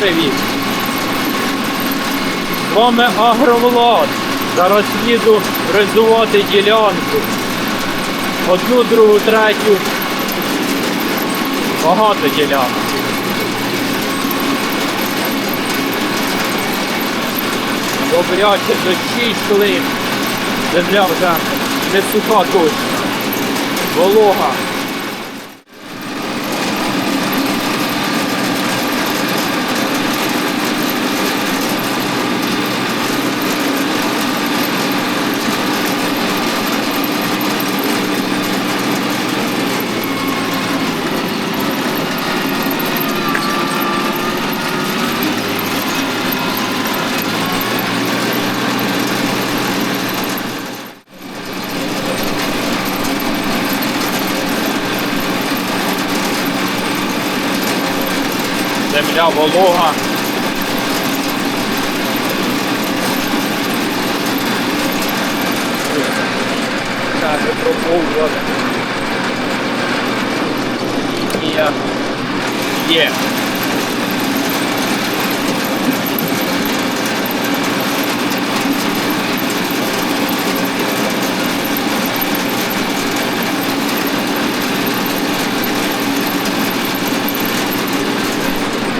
Привіт! З вами Агровлад. Зараз їду резувати ділянку. Одну, другу, третю. Багато ділянок. Добряче дощі йшли. Земля вже не суха точно. Волога. Земля волога. Є.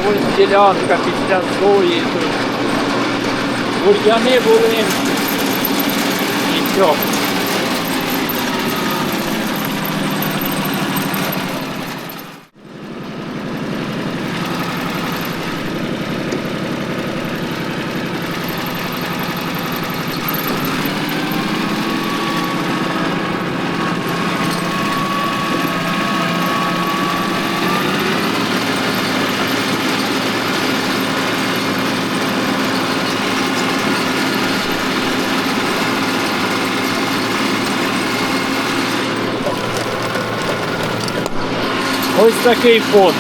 Ось ділянка після зої. тут. Бур'яни були. Нічого. Ось такий фон.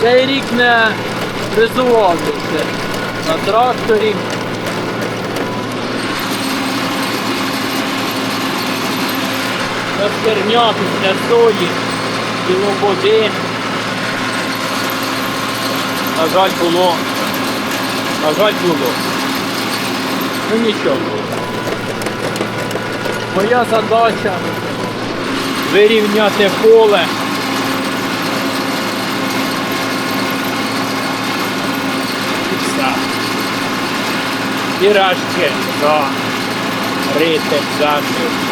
Цей рік не фрезувався на тракторі. На стерня після сої, кіло води. На жаль, було. На жаль, було. Ну нічого. Моя задача вирівняти поле. І все. І рашки зарити рити землю.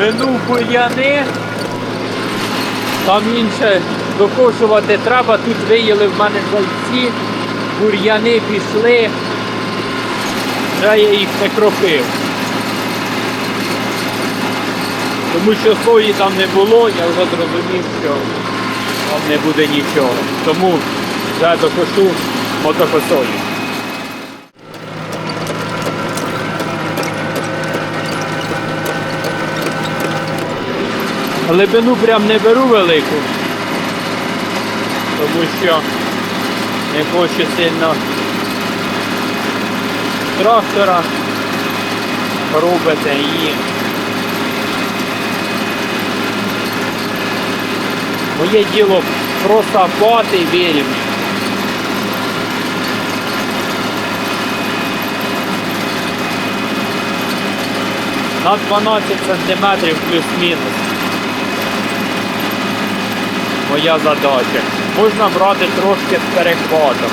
Минув бур'яни. Там інше докошувати треба. Тут виїли в мене зайці, бур'яни пішли. Вже я їх не кропив. Тому що сої там не було, я вже зрозумів, що там не буде нічого. Тому вже докошу мотокосою. Глибину прям не беру велику, тому що не хочу сильно трактора робити і моє діло просапати і вирівняти. На 12 сантиметрів плюс-мінус. Моя задача. Можна брати трошки з перехватом.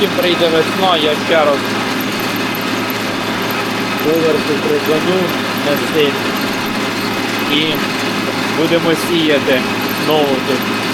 Потім прийде весна, я ще раз поверху прикладу на син і будемо сіяти знову тут.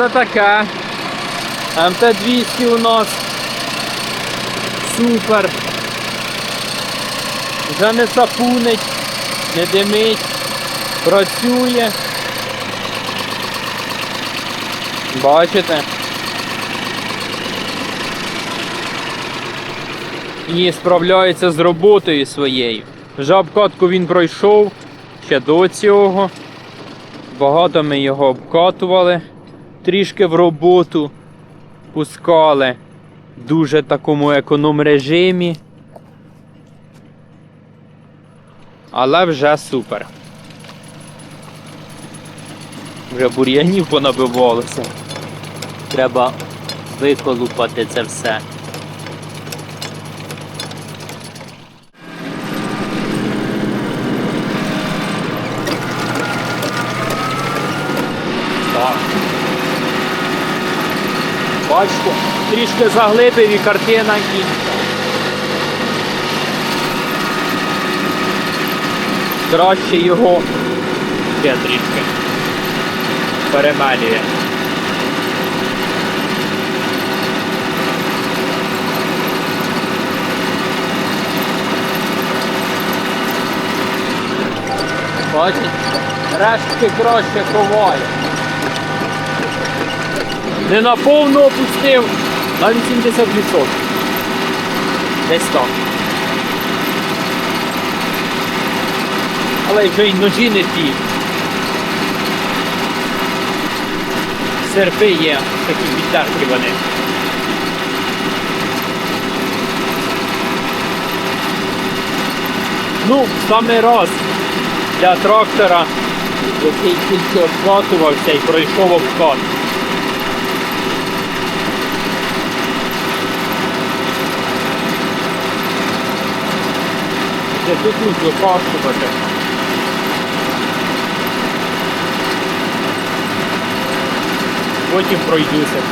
Оце таке. МТ-200 у нас. Супер. Вже не сапунить, не димить, працює. Бачите? І справляється з роботою своєю. Вже обкатку він пройшов ще до цього. Багато ми його обкатували, трішки в роботу пускали дуже такому економ режимі. Але вже супер. Вже бур'янів понабивалося. Треба виколупати це все. Бачите, трішки заглибив і картина інша. Краще його ще трішки перемалює. Бачите, рештки краще ховає. Не на повну опустив на 80%. Десь так. Але вже й ножі не ті. Серпи є, такі підтерті вони. Ну, в самий раз для трактора, який тільки обкатувався і пройшов обкат. Це тут тут викашувати. Потім пройдуся.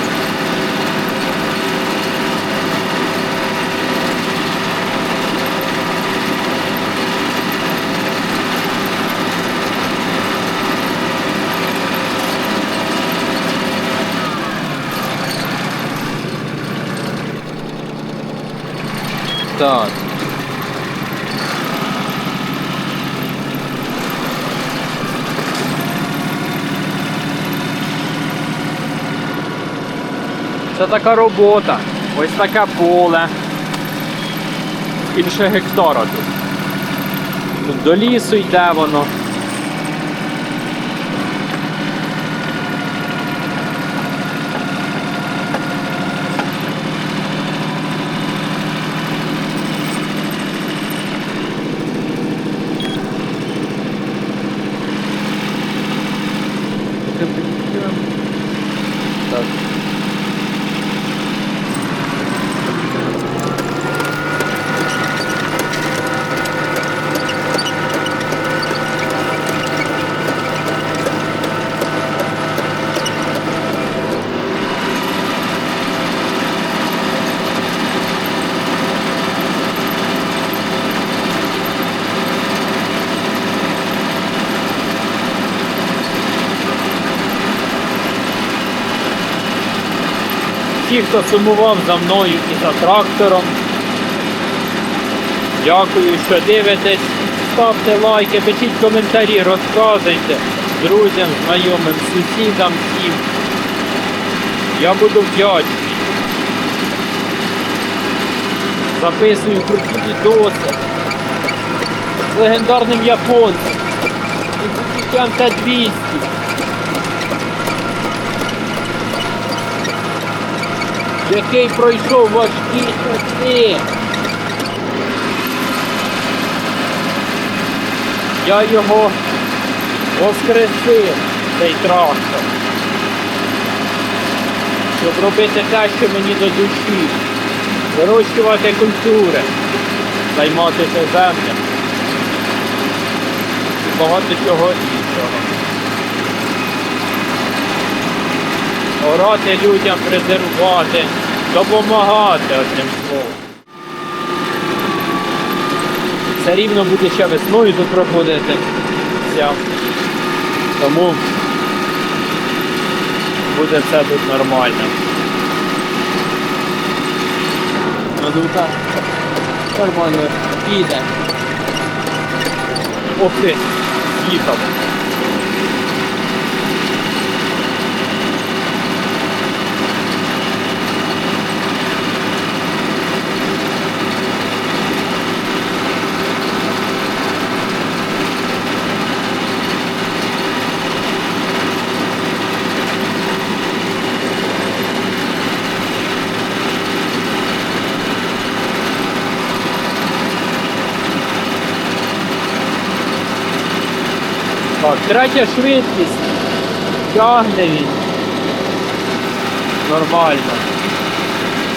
Так. Це така робота. Ось таке поле. Інше гектара тут. Тут до лісу йде воно. Ті, хто сумував за мною і за трактором. Дякую, що дивитесь. Ставте лайки, пишіть коментарі, розказуйте друзям, знайомим, сусідам всім. Я буду вдячний. Записую круті відоси з легендарним японцем. І Т-200. Який пройшов важкі часи. Я його воскресив, цей трактор, щоб робити те, що мені до душі, вирощувати культури, займатися землею і багато чого іншого. Орати людям, презервувати, допомагати одним словом. Все рівно буде ще весною тут проходити. Тому буде все тут нормально. Ну нормально піде. Ох ти, їхав. Так, третя швидкість. Тягне він. Нормально.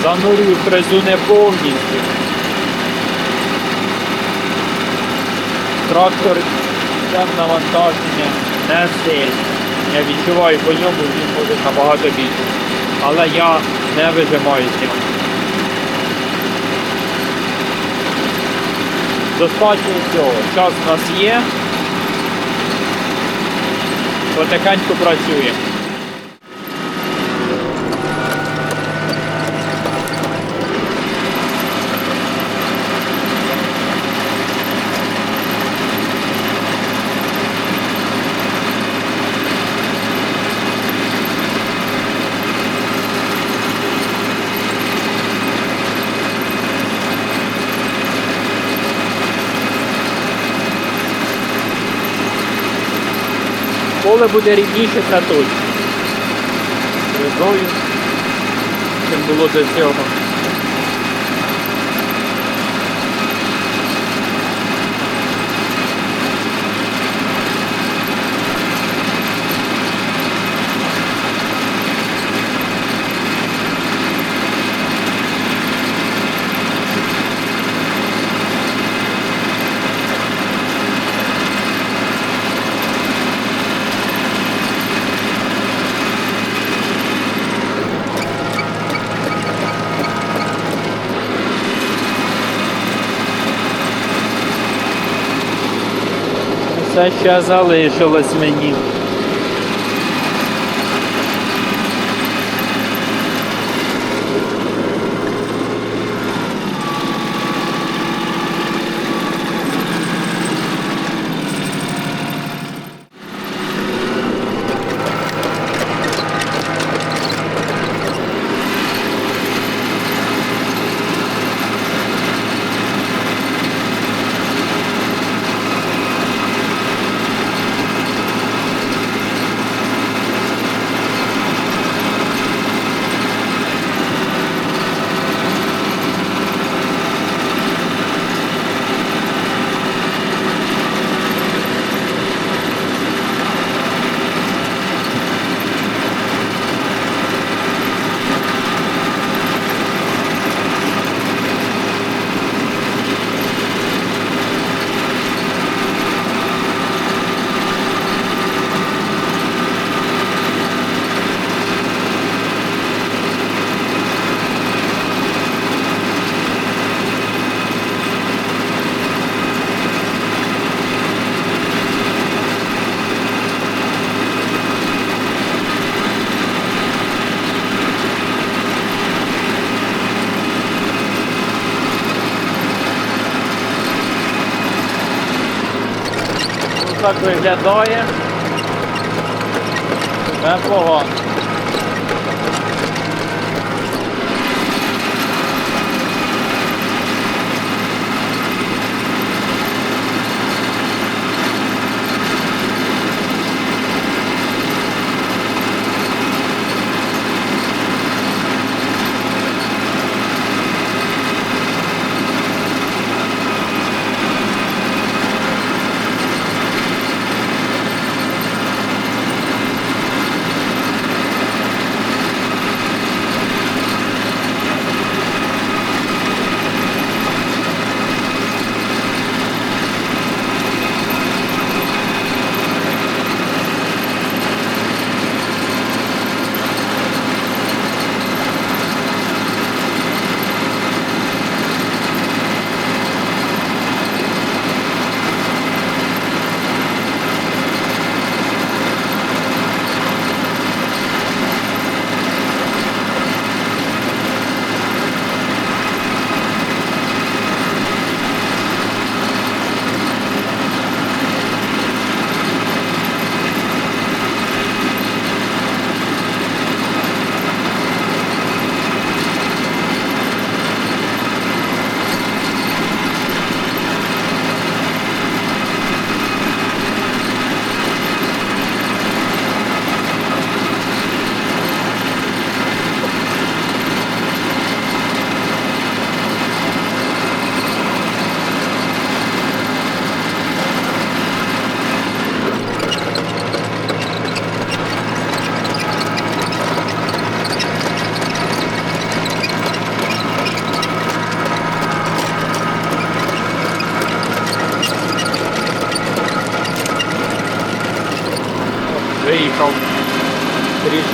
Занурюю фрезу не повністю. Трактор там навантаження не сильне. Я відчуваю по ньому, він буде набагато більше. Але я не вижимаю з нього. Достатньо всього. Час у нас є. Потихеньку працює. Поле буде рідніше точно. Різою, чим було до цього. Це ще залишилось мені. Ну, так виглядає. Непогано. виїхав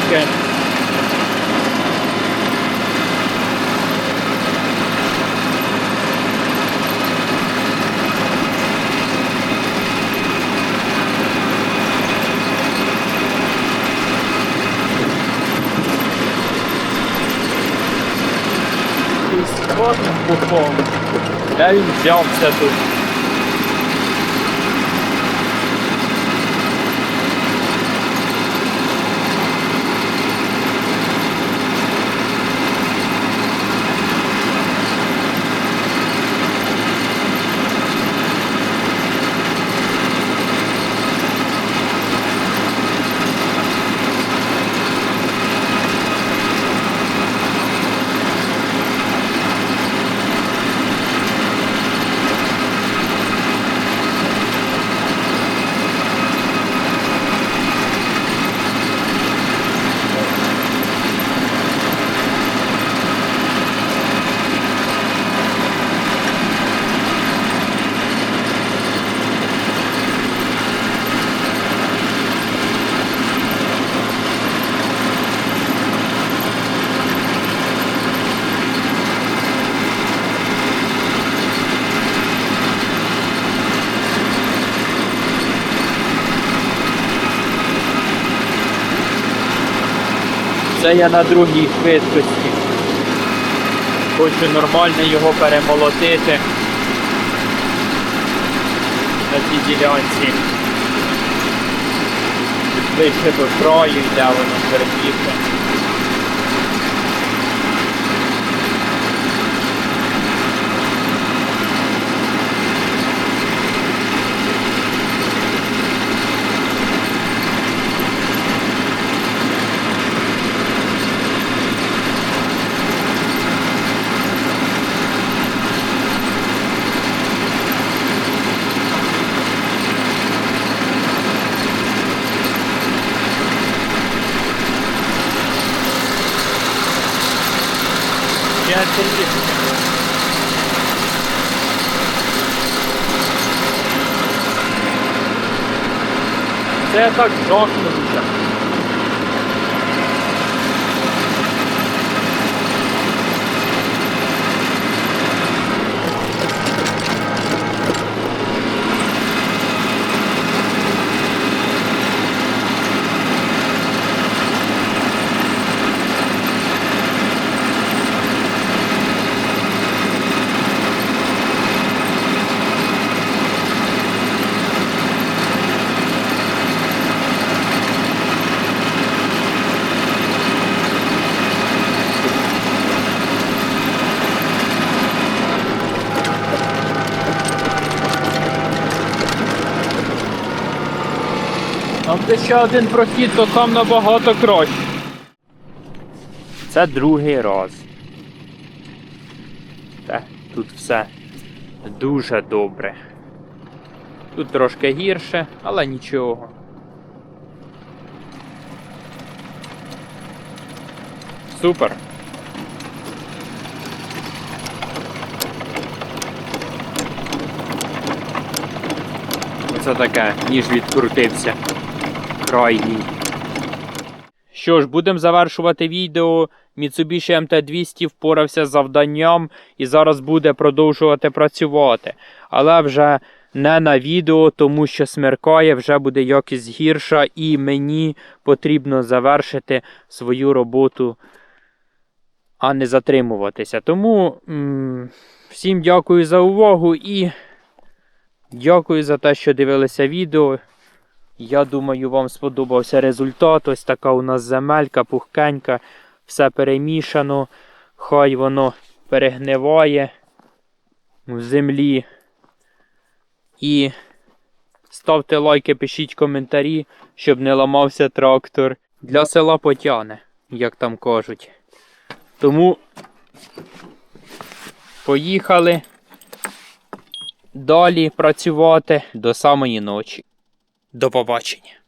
трішки. Якийсь чорним бухом. Де він взявся Це я на другій швидкості. Хочу нормально його перемолотити на цій ділянці. Ближче до краю йде воно перебігти. Я трішки. Це так жахнувся. Там де ще один прохід, то там набагато краще. Це другий раз. Та, тут все дуже добре. Тут трошки гірше, але нічого. Супер. Це таке, ніж відкрутився. Крайній. Що ж, будемо завершувати відео. Mitsubishi MT200 впорався з завданням і зараз буде продовжувати працювати. Але вже не на відео, тому що смеркає, вже буде якість гірша, і мені потрібно завершити свою роботу, а не затримуватися. Тому м всім дякую за увагу і дякую за те, що дивилися відео. Я думаю, вам сподобався результат. Ось така у нас земелька, пухкенька, все перемішано. Хай воно перегниває в землі. І ставте лайки, пишіть коментарі, щоб не ламався трактор. Для села потяне, як там кажуть. Тому поїхали далі працювати до самої ночі. До побачення.